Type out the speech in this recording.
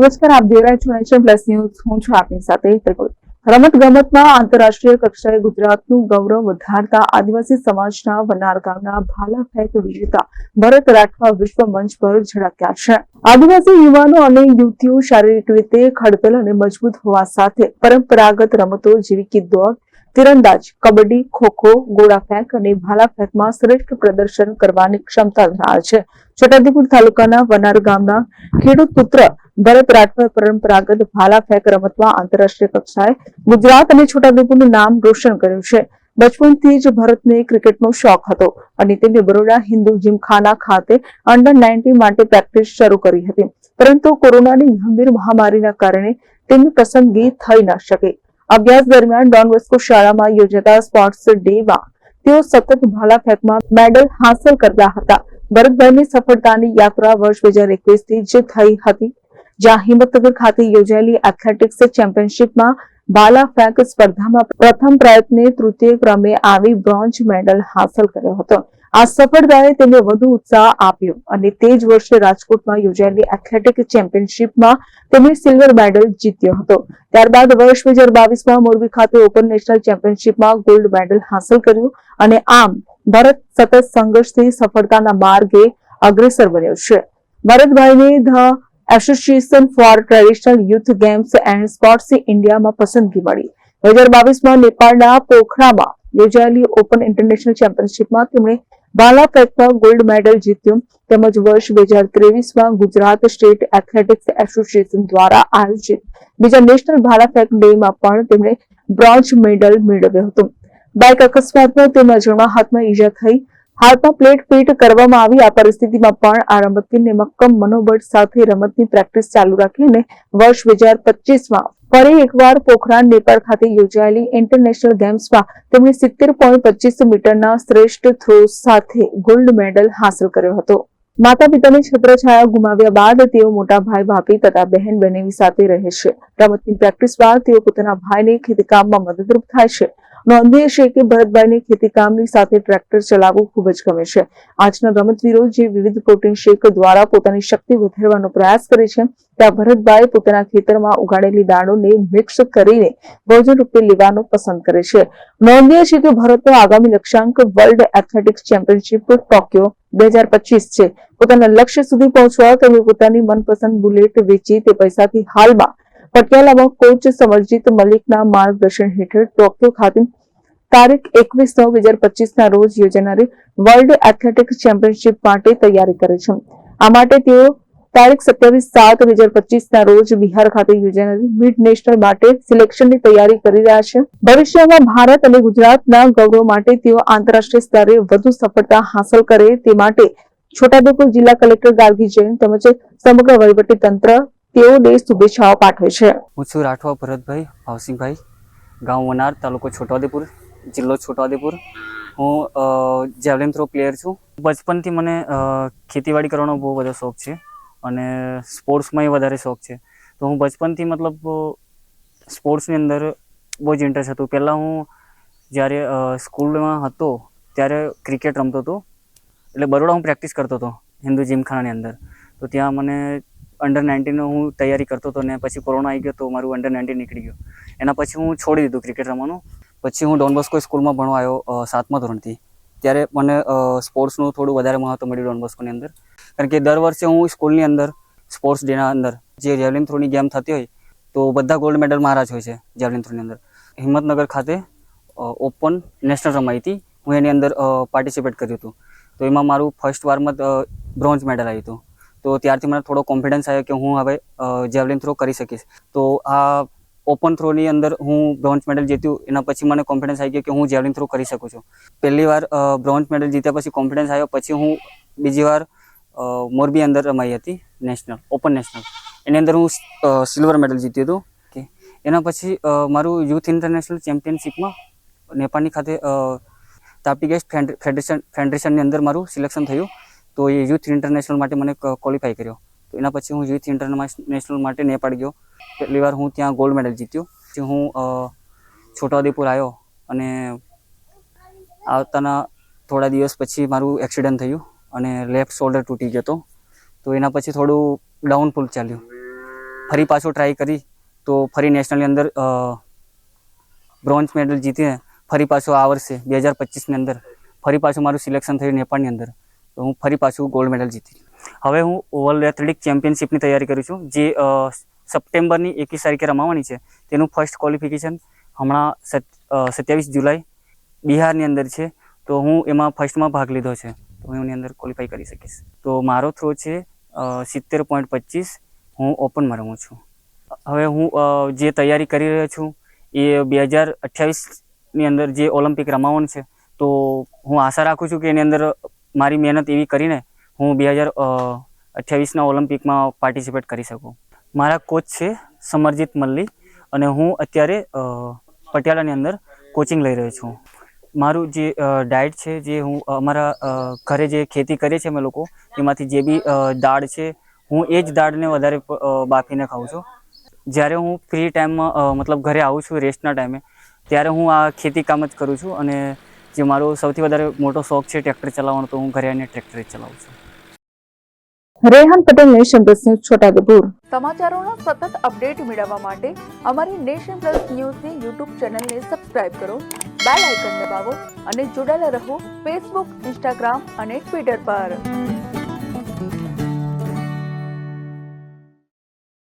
નમસ્કાર, આપ જોઈ છો નેશન પ્લસ ન્યૂઝ. હું છું આપની સાથે ત્રિપુલ રમત ગમતમાં આંતરરાષ્ટ્રીય કક્ષાએ ગુજરાતનું ગૌરવ વધારતા આદિવાસી સમાજના વનાર ગામના ભાલા ફેંક વિજેતા ભરત રાઠવા વિશ્વ મંચ પર ઝળક્યા છે. આદિવાસી યુવાનો અને યુવતીઓ શારીરિક રીતે ખડતલ અને મજબૂત હોવા સાથે પરંપરાગત રમતો જેવી કે દોડ તીરંદાજ, કબડ્ડી, ખોખો, ગોળા ફેંક અને ભાલા ફેંકમાં શ્રેષ્ઠ પ્રદર્શન કરવાની ક્ષમતા ધરાવે છે. છોટાઉદેપુર તાલુકાના વનાર ગામના ખેડૂત પુત્ર ભરત રાઠવા પરંપરાગત ભાલા ફેંક રમતમાં આંતરરાષ્ટ્રીય કક્ષાએ ગુજરાત અને છોટાઉદેપુરનું નામ રોશન કર્યું છે. બચપનથી જ ભરતને ક્રિકેટનો શોખ હતો અને તેમણે બરોડા હિન્દુ જીમખાના ખાતે અંડર નાઇન્ટી માટે પ્રેક્ટિસ શરૂ કરી હતી. પરંતુ કોરોનાની ગંભીર મહામારીના કારણે તેમની પસંદગી થઈ ન શકી. અભ્યાસ દરમિયાન ડોન બોસ્કો શાળામાં યોજાતા સ્પોર્ટ્સ ડેમાં તેઓ સતત ભાલા ફેંકમાં મેડલ હાંસલ કરતા હતા. ભરતભાઈની સફળતાની યાત્રા વર્ષ બે હજાર એકવીસથી જ થઈ હતી. જ્યાં હિંમતનગર ખાતે યોજાયેલી એથ્લેટિક્સ ચેમ્પિયનશિપમાં ભાલા ફેંક સ્પર્ધામાં પ્રથમ પ્રયત્ને તૃતીય ક્રમે આવી બ્રોન્ઝ મેડલ હાંસલ કર્યો હતો. આ સફળતાએ તેમને વધુ ઉત્સાહ આપ્યો અને તે જ વર્ષે રાજકોટમાં યોજાયેલી એથ્લેટિક ચેમ્પિયનશિપમાં તેમણે સિલ્વર મેડલ જીત્યો હતો. ત્યારબાદ વર્ષ બે હજાર બાવીસમાં મોરબી ખાતે ઓપન નેશનલ ચેમ્પિયનશિપમાં ગોલ્ડ મેડલ હાંસલ કર્યું અને આમ ભારત સતત સંઘર્ષથી સફળતાના માર્ગે અગ્રેસર બન્યો છે. ભરતભાઈને the association for traditional youth games and sports ઇન્ડિયામાં પસંદગી મળી. બે હજાર બાવીસમાં નેપાળના પોખરામાં યોજાયેલી ઓપન ઇન્ટરનેશનલ ચેમ્પિયનશિપમાં તેમણે ભાલા ફેંકમાં ગોલ્ડ મેડલ જીત્યું તેમજ વર્ષ બે હજાર ત્રેવીસમાં ગુજરાત સ્ટેટ એથ્લેટિક્સ એસોસિએશન દ્વારા આયોજિત બીજા નેશનલ ભાલા ફેક ડેમાં પણ તેમણે બ્રોન્ઝ મેડલ મેળવ્યો હતો. બાઇક અકસ્માતમાં તેમના જમણા હાથમાં ઈજા થઈ, હાથમાં પ્લેટ ફિટ કરવામાં આવી, આ પરિસ્થિતિમાં પણ આ રમતવીરને મક્કમ મનોબળ સાથે રમતની પ્રેક્ટિસ ચાલુ રાખીને વર્ષ બે હજાર પચીસમાં ફરી એકવાર પોખરાણ નેપાળ ખાતે યોજાયેલી ઇન્ટરનેશનલ ગેમ્સમાં તેમણે સિત્તેર પોઈન્ટ પચીસ મીટરના શ્રેષ્ઠ થ્રો સાથે ગોલ્ડ મેડલ હાંસલ કર્યો હતો. માતા પિતાની છત્રછાયા ગુમાવ્યા બાદ તેઓ મોટા ભાઈ ભાભી તથા બહેન બહેની સાથે રહે છે. રમતની પ્રેક્ટિસ બાદ તેઓ પોતાના ભાઈને ખેતીકામમાં મદદરૂપ થાય છે. નોંધનીય છે કે ભરતભાઈને ખેતીકામની સાથે ટ્રેક્ટર ચલાવવું ખૂબ જ ગમે છે. આજના રમતવીરો જે વિવિધ પ્રોટીન શેક દ્વારા પોતાની શક્તિ વધારવાનો પ્રયાસ કરે છે, ત્યાં ભરતભાઈ પોતાના ખેતરમાં ઉગાડેલી દાણોને મિક્સ કરીને ભોજન રૂપે લેવાનું પસંદ કરે છે. નોંધનીય છે કે ભરતનો આગામી લક્ષ્યાંક વર્લ્ડ એથ્લેટિક્સ ચેમ્પિયનશિપ ટોક્યો બે હજાર પચીસ છે. પોતાના લક્ષ્ય સુધી પહોંચવા તેમણે પોતાની મનપસંદ બુલેટ વેચી તે પૈસાથી હાલમાં પટિયાલામાં કોચ સમરજીત મલિકના માર્ગદર્શન હેઠળ ટોક્યો ખાતે તારીખ એકવીસ નવ બે હજાર પચીસના રોજ યોજાનારી વર્લ્ડ એથ્લેટિક્સ ચેમ્પિયનશિપ માટે તૈયારી કરે છે. આ માટે તેઓ તારીખ સત્યાવીસ સાત બે હજાર પચીસના રોજ બિહાર ખાતે યોજાનારી મિડ નેશનલ માટે સિલેક્શનની તૈયારી કરી રહ્યા છે. ભવિષ્યમાં ભારત અને ગુજરાતના ગૌરવ માટે તેઓ આંતરરાષ્ટ્રીય સ્તરે વધુ સફળતા હાંસલ કરે તે માટે છોટાઉદેપુર જિલ્લા કલેક્ટર ગાર્ગી જૈન તેમજ સમગ્ર વહીવટી તંત્ર તેઓને શુભેચ્છાઓ પાઠવે છે. હું છું રાઠવા ભરતભાઈ ભાવસિંહભાઈ ગામ વનાર, તાલુકો છોટાઉદેપુર, જિલ્લો છોટાઉદેપુર. હું જેવલિન થ્રો પ્લેયર છું. બચપનથી મને ખેતીવાડી કરવાનો બહુ બધો શોખ છે અને સ્પોર્ટ્સમાંય વધારે શોખ છે. તો હું બચપનથી મતલબ, સ્પોર્ટ્સની અંદર બહુ જ ઇન્ટરેસ્ટ હતું. પહેલાં હું જ્યારે સ્કૂલમાં હતો ત્યારે ક્રિકેટ રમતો હતો. એટલે બરોડા હું પ્રેક્ટિસ કરતો હતો, હિન્દુ જીમખાનાની અંદર. તો ત્યાં મને અંડર નાઇન્ટીનનો હું તૈયારી કરતો હતો ને પછી કોરોના આવી ગયો તો મારું અંડર નાઇન્ટીન નીકળી ગયું. એના પછી હું છોડી દીધું ક્રિકેટ રમવાનું. પછી હું ડોનબોસ્કો સ્કૂલમાં ભણવા આવ્યો સાતમા ધોરણથી. ત્યારે મને સ્પોર્ટ્સનું થોડું વધારે મહત્વ મળ્યું ડોનબોસ્કોની અંદર. કારણ કે દર વર્ષે હું સ્કૂલની અંદર સ્પોર્ટ્સ ડેના અંદર, જે જેવલિન થ્રોની ગેમ થતી હોય, તો બધા ગોલ્ડ મેડલ મારા જ હોય છે જેવલિન થ્રોની અંદર. હિંમતનગર ખાતે ઓપન નેશનલ રમાઈ હતી. હું એની અંદર પાર્ટિસિપેટ કર્યું હતું. તો એમાં મારું ફર્સ્ટ વારમાં બ્રોન્ઝ મેડલ આવ્યું હતું. તો ત્યારથી મને થોડો કોન્ફિડન્સ આવ્યો કે હું હવે જેવલિન થ્રો કરી શકીશ. તો આ ઓપન થ્રોની અંદર હું બ્રોન્ઝ મેડલ જીત્યું, એના પછી મને કોન્ફિડન્સ આવી ગયો કે હું જેવલિન થ્રો કરી શકું છું. પહેલી વાર બ્રોન્ઝ મેડલ જીત્યા પછી કોન્ફિડન્સ આવ્યો, પછી હું બીજી વાર મોરબી અંદર રમાઈ હતી નેશનલ ઓપન નેશનલ એની અંદર હું સિલ્વર મેડલ જીત્યું હતું. કે એના પછી મારું યુથ ઇન્ટરનેશનલ ચેમ્પિયનશિપમાં નેપાળની ખાતે તાપી ગેસ્ટ ફેડરેશન ફેડરેશનની અંદર મારું સિલેક્શન થયું. તો એ યુથ ઇન્ટરનેશનલ માટે મને ક્વોલિફાય કર્યો. તો એના પછી હું યુથ ઇન્ટરનેશનલ માટે નેપાળ ગયો. પહેલી વાર હું ત્યાં ગોલ્ડ મેડલ જીત્યો. પછી હું છોટાઉદેપુર આવ્યો અને આવતાના થોડા દિવસ પછી મારું એક્સિડન્ટ થયું અને લેફ્ટ શોલ્ડર તૂટી ગયો હતો. તો એના પછી થોડું ડાઉનફોલ ચાલ્યું. ફરી પાછો ટ્રાય કરી તો ફરી નેશનલની અંદર બ્રોન્ઝ મેડલ જીતીને ફરી પાછો આ વર્ષે, બે હજાર પચીસની અંદર, ફરી પાછું મારું સિલેક્શન થયું નેપાળની અંદર. તો હું ફરી પાછું ગોલ્ડ મેડલ જીતી હવે હું ઓવલ એથ્લેટિક ચેમ્પિયનશિપની તૈયારી કરું છું, જે સપ્ટેમ્બરની એકવીસ તારીખે રમાવાની છે, તેનું ફર્સ્ટ ક્વોલિફિકેશન હમણાં સત્યાવીસ જુલાઈ બિહારની અંદર છે, તો હું એમાં ફર્સ્ટમાં ભાગ લીધો છે, તો હું એની અંદર ક્વોલિફાય કરી શકીશ. તો મારો થ્રો છે સિત્તેર પોઈન્ટ પચીસ, હું ઓપનમાં રમું છું. હવે હું જે તૈયારી કરી રહ્યો છું, એ બે હજાર અઠ્યાવીસની અંદર જે ઓલિમ્પિક રમાવાનું છે, તો હું આશા રાખું છું કે એની અંદર મારી મહેનત એવી કરીને હું બે હજાર અઠ્યાવીસના ઓલિમ્પિકમાં પાર્ટિસિપેટ કરી શકું. મારા કોચ છે સમરજીત મલ્લી અને હું અત્યારે પટિયાલાની અંદર કોચિંગ લઈ રહ્યો છું. મારું જે ડાયટ છે, જે હું અમારા ઘરે જે ખેતી કરીએ છીએ અમે લોકો, એમાંથી જે બી દાળ છે, હું એ જ દાળને વધારે બાફીને ખાઉં છું. જ્યારે હું ફ્રી ટાઈમમાં મતલબ ઘરે આવું છું રેસ્ટના ટાઈમે, ત્યારે હું આ ખેતી કામ જ કરું છું અને જે મારો સૌથી વધારે મોટો શોખ છે ટ્રેક્ટર ચલાવવાનો તો હું ઘરે આવીને ટ્રેક્ટર ચલાવું છું. Rehan Patel nation plus news Chhota Udepur. સમાચારોના સતત અપડેટ મેળવવા માટે અમારી નેશન પ્લસ ન્યૂઝની યુટ્યુબ ચેનલને સબસ્ક્રાઇબ કરો બેલ આઇકન દબાવો અને જોડાયેલા રહો ફેસબુક ઇન્સ્ટાગ્રામ અને ટ્વિટર પર.